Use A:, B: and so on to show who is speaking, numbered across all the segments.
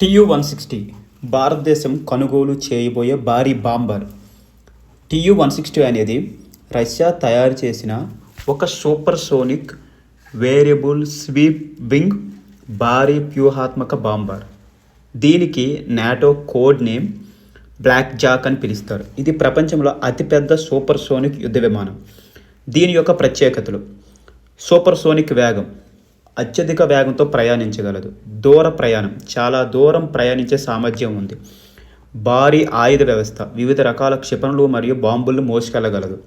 A: TU one sixty భారతదేశం కొనుగోలు చేయబోయే భారీ బాంబర్. టియు వన్ సిక్స్టీ అనేది రష్యా తయారు చేసిన ఒక supersonic variable sweep wing భారీ వ్యూహాత్మక బాంబర్. దీనికి NATO code name black Jack అని పిలుస్తారు. ఇది ప్రపంచంలో అతిపెద్ద సూపర్ సోనిక్ యుద్ధ విమానం. దీని యొక్క ప్రత్యేకతలు. సూపర్ సోనిక్ వేగం అత్యధిక వేగంతో ప్రయాణించగలదు. దూర ప్రయాణం చాలా దూరం ప్రయాణించే సామర్థ్యం ఉంది. భారీ ఆయుధ వ్యవస్థ వివిధ రకాల క్షిపణులు మరియు బాంబులను మోసుకెళ్ళగలదు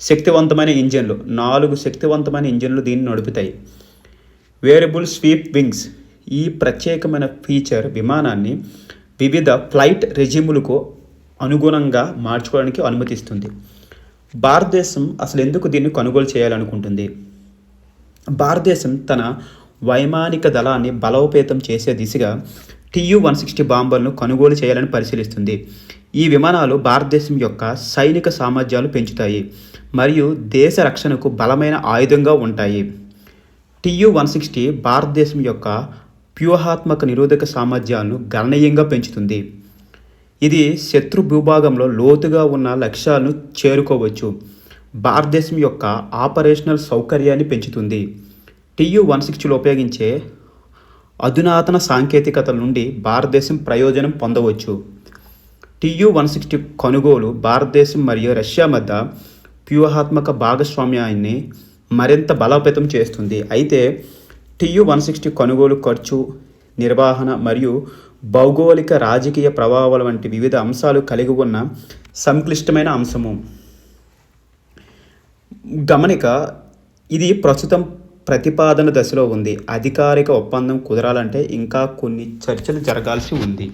A: శక్తివంతమైన ఇంజన్లు నాలుగు శక్తివంతమైన ఇంజన్లు దీన్ని నడుపుతాయి. వేరియబుల్ స్వీప్ వింగ్స్ ఈ ప్రత్యేకమైన ఫీచర్ విమానాన్ని వివిధ ఫ్లైట్ రెజిములకు అనుగుణంగా మార్చుకోవడానికి అనుమతిస్తుంది. భారతదేశం అసలు ఎందుకు దీన్ని కొనుగోలు చేయాలనుకుంటుంది? భారతదేశం తన వైమానిక దళాన్ని బలోపేతం చేసే దిశగా టీయు వన్ సిక్స్టీ బాంబర్ను కొనుగోలు చేయాలని పరిశీలిస్తుంది. ఈ విమానాలు భారతదేశం యొక్క సైనిక సామర్థ్యాలు పెంచుతాయి మరియు దేశ రక్షణకు బలమైన ఆయుధంగా ఉంటాయి. టీయు వన్ సిక్స్టీ భారతదేశం యొక్క వ్యూహాత్మక నిరోధక సామర్థ్యాలను గణనీయంగా పెంచుతుంది. ఇది శత్రు భూభాగంలో లోతుగా ఉన్న లక్ష్యాలను చేరుకోవచ్చు. భారతదేశం యొక్క ఆపరేషనల్ సౌకర్యాన్ని పెంచుతుంది. టీయు వన్ సిక్స్టీలో ఉపయోగించే అధునాతన సాంకేతికతల నుండి భారతదేశం ప్రయోజనం పొందవచ్చు. టీయు వన్ సిక్స్టీ కొనుగోలు భారతదేశం మరియు రష్యా మధ్య వ్యూహాత్మక భాగస్వామ్యాన్ని మరింత బలోపేతం చేస్తుంది. అయితే టీయు వన్ సిక్స్టీ కొనుగోలు ఖర్చు నిర్వహణ మరియు భౌగోళిక రాజకీయ ప్రభావాల వంటి వివిధ అంశాలు కలిగి ఉన్న సంక్లిష్టమైన అంశము. గమనిక ఇది ప్రస్తుతం ప్రతిపాదన దశలో ఉంది. అధికారిక ఒప్పందం కుదరాలంటే ఇంకా కొన్ని చర్చలు జరగాల్సి ఉంది.